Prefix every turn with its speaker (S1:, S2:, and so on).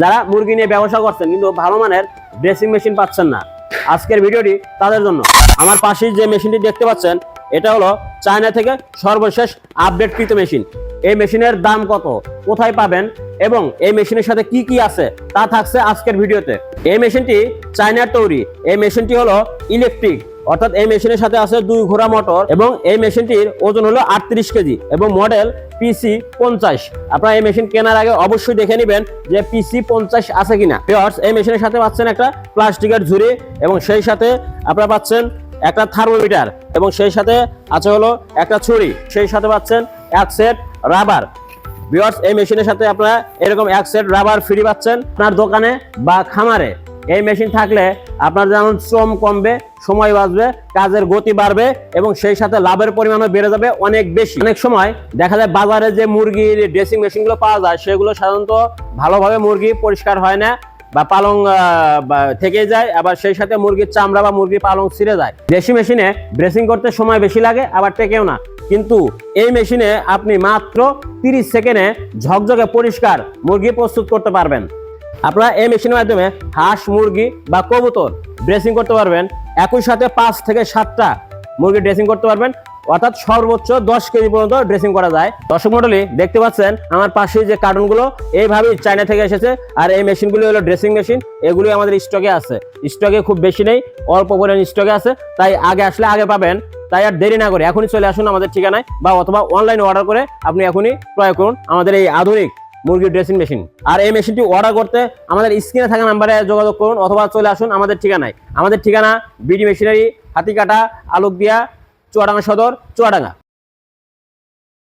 S1: যারা মুরগি নিয়ে ব্যবসা করছেন, কিন্তু ভালো মানের ড্রেসিং মেশিন পাচ্ছেন না। আজকের ভিডিওটি তাদের জন্য। আমার পাশেই যে মেশিনটি দেখতে পাচ্ছেন, এটা হলো চায়না থেকে সর্বশেষ আপডেটকৃত মেশিন এই মেশিনের দাম কত? কোথায় পাবেন? এবং এই মেশিনের সাথে কি কি আছে? তা থাকছে আজকের ভিডিওতে। এই মেশিনটি চায়নার তৈরি। এই মেশিনটি হলো ইলেকট্রিক অর্থাৎ এই মেশিনের সাথে আছে দুই ঘোড়া মোটর এবং এই মেশিনটির ওজন হলো আটত্রিশ কেজি এবং মডেল পিসি পঞ্চাশ। আপনারা এই মেশিন কেনার আগে অবশ্যই দেখে নেবেন যে পিসি পঞ্চাশ আছে কিনা। এই মেশিনের সাথে পাচ্ছেন একটা প্লাস্টিকের ঝুড়ি এবং সেই সাথে আপনারা পাচ্ছেন একটা থার্মোমিটার এবং সেই সাথে আছে হলো একটা ছুরি। সেই সাথে পাচ্ছেন এক সেট রাবার। ভিউয়ার্স এই মেশিনের সাথে আপনারা এরকম এক সেট রাবার ফ্রি পাচ্ছেন আপনার দোকানে বা খামারে। এই মেশিন থাকলে আপনার যেমন শ্রম কমবে, সময় বাঁচবে, কাজের গতি বাড়বে এবং সেই সাথে লাভের পরিমাণও বেড়ে যাবে অনেক বেশি। অনেক সময় দেখা যায় বাজারে যে মুরগির ড্রেসিং মেশিনগুলো পাওয়া যায়, সেগুলো সাধারণত ভালোভাবে মুরগি পরিষ্কার হয় না বা পালং থেকে যায়, আবার সেই সাথে মুরগির চামড়া বা মুরগির পালং ছিঁড়ে যায়। দেশি মেশিনে ড্রেসিং করতে সময় বেশি লাগে, আবার টেকেও না। কিন্তু এই মেশিনে আপনি মাত্র তিরিশ সেকেন্ডে ঝকঝকে পরিষ্কার মুরগি প্রস্তুত করতে পারবেন। আপনারা এই মেশিনের মাধ্যমে হাঁস, মুরগি বা কবুতর ড্রেসিং করতে পারবেন। একই সাথে পাঁচ থেকে সাতটা মুরগি ড্রেসিং করতে পারবেন। অর্থাৎ সর্বোচ্চ দশ কেজি পর্যন্ত ড্রেসিং করা যায়। দর্শক মন্ডলী দেখতে পাচ্ছেন আমার পাশে যে কার্টুনগুলো এইভাবেই চায়না থেকে এসেছে। আর এই মেশিনগুলি হলো ড্রেসিং মেশিন এগুলি আমাদের স্টকে আছে। স্টকে খুব বেশি নেই, অল্প পরিমাণ স্টকে আছে। তাই আগে আসলে আগে পাবেন। তাই আর দেরি না করে এখনই চলে আসুন আমাদের ঠিকানায় বা অথবা অনলাইনে অর্ডার করে আপনি এখনই ক্রয় করুন আমাদের এই আধুনিক মুরগির ড্রেসিং মেশিন আর এই মেশিনটি অর্ডার করতে আমাদের স্ক্রিনে থাকা নাম্বারে যোগাযোগ করুন অথবা চলে আসুন আমাদের ঠিকানায়। আমাদের ঠিকানা বিডি মেশিনারি হাতিকাটা, আলুকদিয়া, চুয়াডাঙ্গা সদর, চুয়াডাঙ্গা।